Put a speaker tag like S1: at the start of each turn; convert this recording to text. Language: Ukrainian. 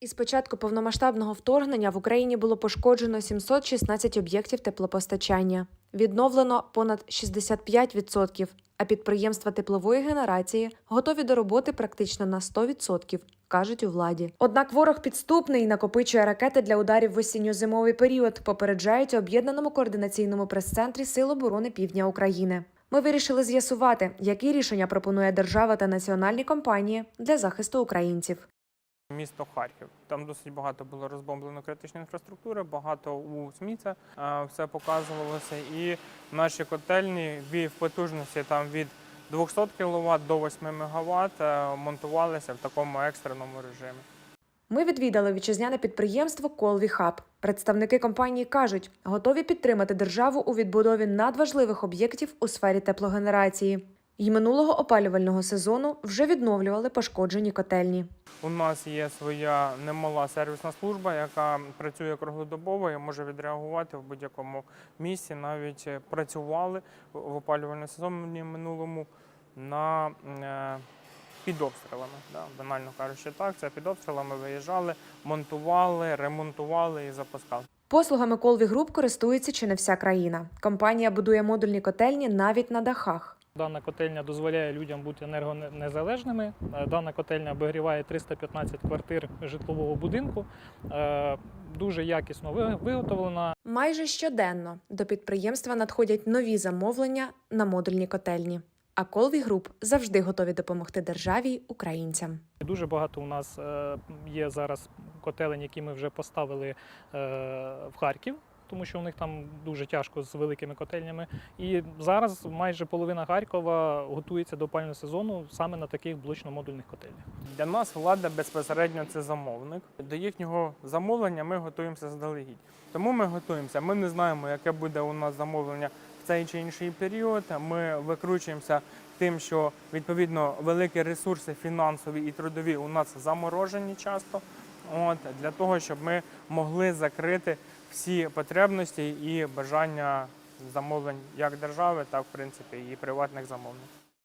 S1: Із початку повномасштабного вторгнення в Україні було пошкоджено 716 об'єктів теплопостачання. Відновлено понад 65%, а підприємства теплової генерації готові до роботи практично на 100%, кажуть у владі. Однак ворог підступний і накопичує ракети для ударів в осінньо-зимовий період, попереджають у об'єднаному координаційному прес-центрі Сил оборони Півдня України. Ми вирішили з'ясувати, які рішення пропонує держава та національні компанії для захисту українців.
S2: Місто Харків. Там досить багато було розбомблено критичної інфраструктури, багато у СМІ це е, все показувалося. І наші котельні в потужності там від 200 кВт до 8 МВт е, монтувалися в такому екстреному режимі.
S1: Ми відвідали вітчизняне підприємство Колві Хаб. Представники компанії кажуть, готові підтримати державу у відбудові надважливих об'єктів у сфері теплогенерації. І минулого опалювального сезону вже відновлювали пошкоджені котельні.
S2: У нас є своя немала сервісна служба, яка працює круглодобово і може відреагувати в будь-якому місці. Навіть е, працювали в опалювальному сезоні минулому на е, під обстрілами. Да, банально кажучи, так це під обстрілами виїжджали, монтували, ремонтували і запускали.
S1: Послугами Колві Груп користується чи не вся країна. Компанія будує модульні котельні навіть на дахах.
S3: Дана котельня дозволяє людям бути енергонезалежними. Е, Дана котельня обігріває 315 квартир житлового будинку. Е, Дуже якісно виготовлена.
S1: Майже щоденно до підприємства надходять нові замовлення на модульні котельні. А Колві Груп завжди готові допомогти державі й українцям.
S3: Дуже багато у нас е, є зараз котелень, які ми вже поставили в Харків. Тому що у них там дуже тяжко з великими котельнями. І зараз майже половина Харкова готується до опалювального сезону саме на таких блочно-модульних котельнях.
S2: Для нас влада безпосередньо це замовник. До їхнього замовлення ми готуємося заздалегідь. Тому ми готуємося. Ми не знаємо, яке буде у нас замовлення в цей чи інший період. Ми викручуємося тим, що відповідно великі ресурси фінансові і трудові у нас заморожені часто. От для того, щоб ми могли закрити всі потребності і бажання замовлень як держави, так в принципі і приватних замовників.